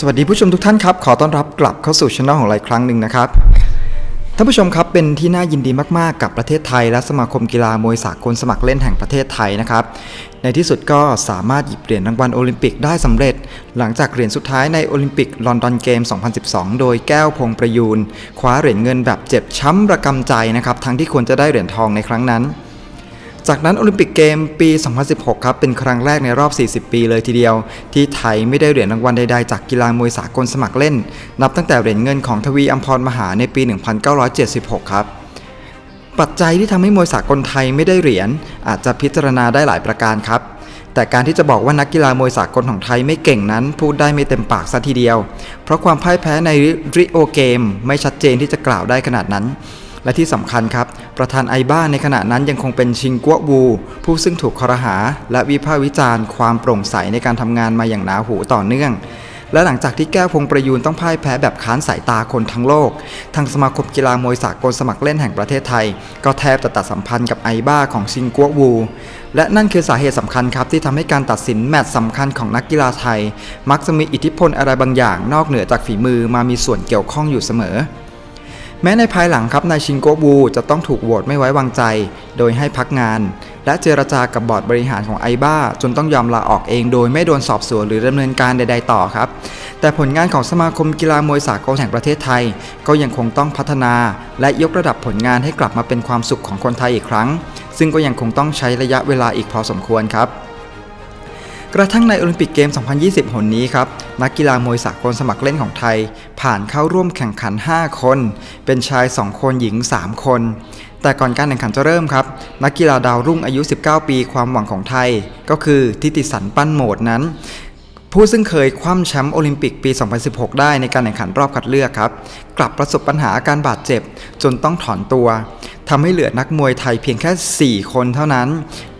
สวัสดีผู้ชมทุกท่านครับ ขอต้อนรับกลับเข้าสู่ช่องของเราครั้งหนึ่งนะครับท่านผู้ชมครับเป็นที่น่ายินดีมากๆกับประเทศไทย และสมาคมกีฬามวยสากลสมัครเล่นแห่งประเทศไทยนะครับ ในที่สุดก็สามารถหยิบเหรียญรางวัลโอลิมปิกได้สำเร็จ หลังจากเหรียญสุดท้ายในโอลิมปิกลอนดอนเกม 2012 โดยแก้วพงประยูนคว้าเหรียญเงินแบบเจ็บช้ำระกำใจนะครับทั้งที่ควรจะได้เหรียญทองในครั้งนั้น จากนั้นโอลิมปิกเกมปี 2016 ครับ เป็นครั้งแรกในรอบ 40 ปีเลยทีเดียว ที่ไทยไม่ได้เหรียญรางวัลใดๆ จากกีฬามวยสากลสมัครเล่น นับตั้งแต่เหรียญเงินของทวีอัมพรมหาในปี 1976 ครับ ปัจจัยที่ทำให้มวยสากลไทยไม่ได้เหรียญอาจจะพิจารณาได้หลายประการครับ แต่การที่จะบอกว่านักกีฬามวยสากลของไทยไม่เก่งนั้น พูดได้ไม่เต็มปากซะทีเดียว เพราะความพ่ายแพ้ในริโอเกม ไม่ชัดเจนที่จะกล่าวได้ขนาดนั้น และที่สำคัญครับ ประธานไอบ้าในขณะนั้นยังคงเป็นชิงกัววู ผู้ซึ่งถูกคอรหา และวิพากษ์วิจารณ์ความโปร่งใสในการทำงานมาอย่างหนาหูต่อเนื่อง และหลังจากที่แก้วพงประยูนต้องพ่ายแพ้แบบค้านสายตาคนทั้งโลก ทางสมาคมกีฬามวยสากลสมัครเล่นแห่งประเทศไทย ก็แทบจะตัดสัมพันธ์กับไอบ้าของชิงกัววู และนั่นคือสาเหตุสำคัญครับที่ทำให้การตัดสินแมตช์สำคัญของนักกีฬาไทย มักจะมีอิทธิพลอะไรบางอย่างนอกเหนือจากฝีมือมามีส่วนเกี่ยวข้องอยู่เสมอ แม้ในภายหลังครับนายชิงโกบูจะต้องถูกโหวตไม่ไว้วางใจ โดยให้พักงาน และเจรจากับบอร์ดบริหารของไอบ้าจนต้องยอมลาออกเองโดยไม่โดนสอบสวนหรือดำเนินการใด ๆ ต่อครับ แต่ผลงานของสมาคมกีฬามวยสากลแห่งประเทศไทย ก็ยังคงต้องพัฒนา และยกระดับผลงานให้กลับมาเป็นความสุขของคนไทยอีกครั้ง ซึ่งก็ยังคงต้องใช้ระยะเวลาอีกพอสมควรครับ กระทั่งในโอลิมปิกเกม 2020 หนนี้ครับ นักกีฬามวยสากลสมัครเล่นของไทย ผ่านเข้าร่วมแข่งขัน 5 คน เป็นชาย 2 คนหญิง 3 คน แต่ก่อนการแข่งขันจะเริ่มครับ นักกีฬาดาวรุ่งอายุ 19 ปีความหวังของไทย ก็คือทิติสันปั้นโหมดนั้น ผู้ซึ่งเคยคว่ำแชมป์โอลิมปิกปี 2016 ได้ในการแข่งขันรอบคัดเลือกครับ กลับประสบปัญหาอาการบาดเจ็บ จนต้องถอนตัว ทำให้เหลือนักมวยไทยเพียงแค่ 4 คนเท่านั้น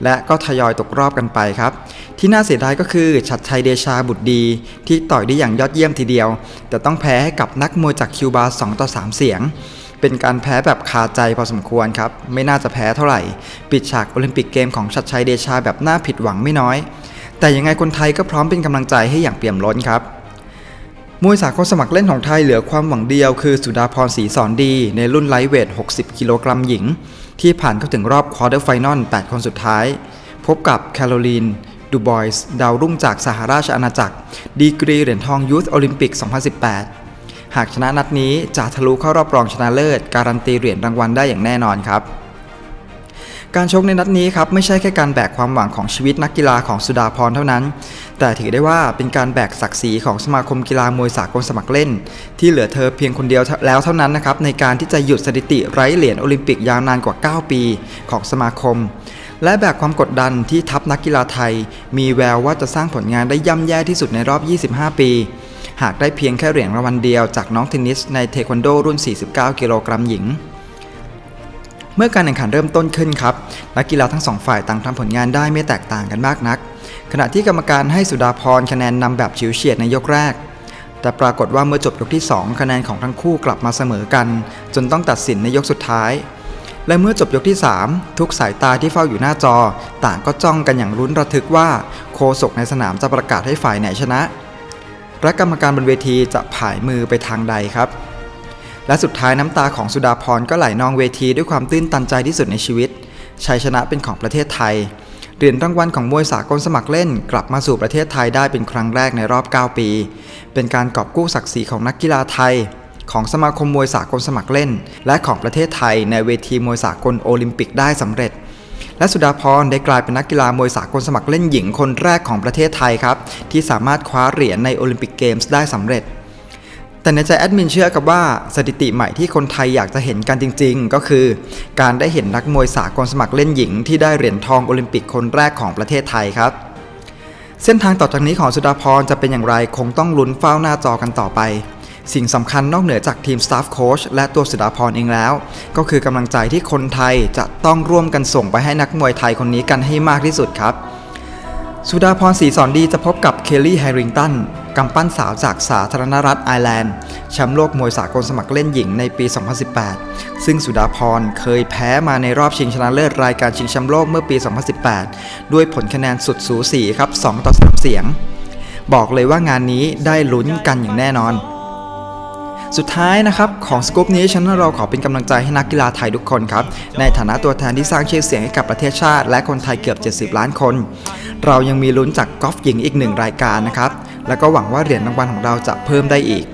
และก็ทยอยตกรอบกันไปครับ ที่น่าเสียดายก็คือชัดชัยเดชาบุตรดี ที่ต่อยได้อย่างยอดเยี่ยมทีเดียว แต่ต้องแพ้ให้กับนักมวยจากคิวบา2ต่อ3 เสียง เป็นการแพ้แบบคาใจพอสมควรครับ ไม่น่าจะแพ้เท่าไหร่ ปิดฉากโอลิมปิกเกมของชัดชัยเดชาแบบน่าผิดหวังไม่น้อย แต่ยังไงคนไทยก็พร้อมเป็นกำลังใจให้อย่างเปี่ยมล้นครับ มวยสากลสมัครเล่นของไทยเหลือความหวังเดียวคือสุดาพรศรีสอนดี ในรุ่นไลท์เวท 60 กิโลกรัมหญิง ที่ผ่านเข้าถึงรอบควอเตอร์ไฟนอล 8 คนสุดท้าย พบกับแคโรลีนดูบอยส์ดาวรุ่งจากสหราชอาณาจักร ดีกรีเหรียญทองยูทโอลิมปิก 2018 หากชนะนัดนี้จะทะลุเข้ารอบรองชนะเลิศ การันตีเหรียญรางวัลได้อย่างแน่นอนครับ การชกในนัดนี้ครับไม่ใช่แค่การแบกความหวังของชีวิตนักกีฬาของสุดาพรเท่านั้น แต่ถือได้ว่าเป็นการแบกศักดิ์ศรีของสมาคมกีฬามวยสากลสมัครเล่น ที่เหลือเธอเพียงคนเดียวแล้วเท่านั้นนะครับในการที่จะหยุดสถิติไร้เหรียญโอลิมปิกยาวนานกว่า 9 ปีของสมาคม และแบกความกดดันที่ทัพนักกีฬาไทย มีแววว่าจะสร้างผลงานได้ย่ำแย่ที่สุดในรอบ 25 ปีหากได้เพียงแค่เหรียญรางวัลเดียวจากน้องเทนนิสในเทควันโดรุ่น 49 กิโลกรัมหญิง เมื่อการแข่งขันเริ่มต้นขึ้นครับนักกีฬาทั้งสองฝ่ายต่างทำผลงานได้ไม่แตกต่างกันมากนัก ขณะที่กรรมการให้สุดาพรคะแนนนำแบบฉิวเฉียดในยกแรก แต่ปรากฏว่าเมื่อจบยกที่ 2 คะแนนของทั้งคู่กลับมาเสมอกัน จนต้องตัดสินในยกสุดท้าย และเมื่อจบยกที่ 3 ทุกสายตาที่เฝ้าอยู่หน้าจอ ต่างก็จ้องกันอย่างรุ้นระทึกว่าโคศกในสนามจะประกาศให้ฝ่ายไหนชนะและกรรมการบนเวทีจะผายมือไปทางใดครับ และสุดท้ายน้ำตาของสุดาพรก็ไหลนองเวทีด้วยความตื้นตันใจที่สุดในชีวิต ชัยชนะเป็นของประเทศไทย เหรียญรางวัลของมวยสากลสมัครเล่น กลับมาสู่ประเทศไทยได้เป็นครั้งแรกในรอบ 9 ปี เป็นการกอบกู้ศักดิ์ศรีของนักกีฬาไทย ของสมาคมมวยสากลสมัครเล่น และของประเทศไทยในเวทีมวยสากลโอลิมปิกได้สำเร็จและสุดาพรได้กลายเป็นนักกีฬามวยสากลสมัครเล่นหญิงคนแรกของประเทศไทยครับ ที่สามารถคว้าเหรียญในโอลิมปิกเกมส์ได้สำเร็จ แต่ในใจแอดมินเชื่อกับว่าสถิติใหม่ที่คนไทยอยากจะเห็นกันจริง ๆ ก็คือ การได้เห็นนักมวยสากลสมัครเล่นหญิง ที่ได้เหรียญทองโอลิมปิกคนแรกของประเทศไทยครับ เส้นทางต่อจากนี้ของสุดาพรจะเป็นอย่างไรคงต้องลุ้นเฝ้าหน้าจอกันต่อไป สิ่งสำคัญนอกเหนือจากทีมสตาฟโค้ชและตัวสุดาพรเองแล้ว ก็คือกำลังใจที่คนไทยจะต้องร่วมกันส่งไปให้นักมวยไทยคนนี้กันให้มากที่สุดครับสุดาพรศรีสอนดีจะพบกับเคลลี่แฮริงตัน กำปั้นสาวจากสาธารณรัฐไอร์แลนด์แชมป์โลกมวยสากลสมัครเล่นหญิงในปี 2018 ซึ่งสุดาพรเคยแพ้มาในรอบชิงชนะเลิศรายการชิงแชมป์โลกเมื่อปี 2018 ด้วยผลคะแนนสุดสูสีครับ 2 ต่อ 3 เสียง บอกเลยว่างานนี้ได้ลุ้นกันอย่างแน่นอน สุดท้ายนะครับของสกู๊ปนี้ฉันเราขอเป็นกำลังใจให้นักกีฬาไทยทุกคนครับในฐานะตัวแทนที่สร้างชื่อเสียงให้กับประเทศชาติ และคนไทยเกือบ 70 ล้านคน เรายังมีลุ้นจากกอล์ฟหญิงอีกหนึ่งรายการนะครับแล้วก็หวังว่าเหรียญรางวัลของเราจะเพิ่มได้อีก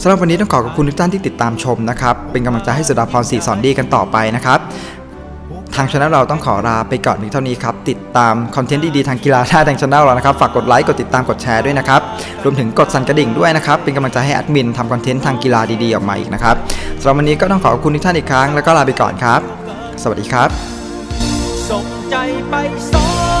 สำหรับวันนี้ต้องขอขอบคุณทุกท่านที่ติดตามชมนะครับ เป็นกำลังใจให้สุดาพรศรีสอนดีกันต่อไปนะครับ ทางช anel เราต้องขอลาไปก่อนเพียงเท่านี้ครับ ติดตามคอนเทนต์ดีๆทางกีฬาท่าทางช anel เรานะครับ ฝากกดไลค์ กดติดตาม กดแชร์ด้วยนะครับ รวมถึงกดสั่นกระดิ่งด้วยนะครับ เป็นกำลังใจให้แอดมินทำคอนเทนต์ทางกีฬาดีๆออกมาอีกนะครับสำหรับวันนี้ก็ต้องขอบคุณทุกท่านอีกครั้ง แล้วก็ลาไปก่อนครับ สวัสดีครับ ส่งใจไปสอ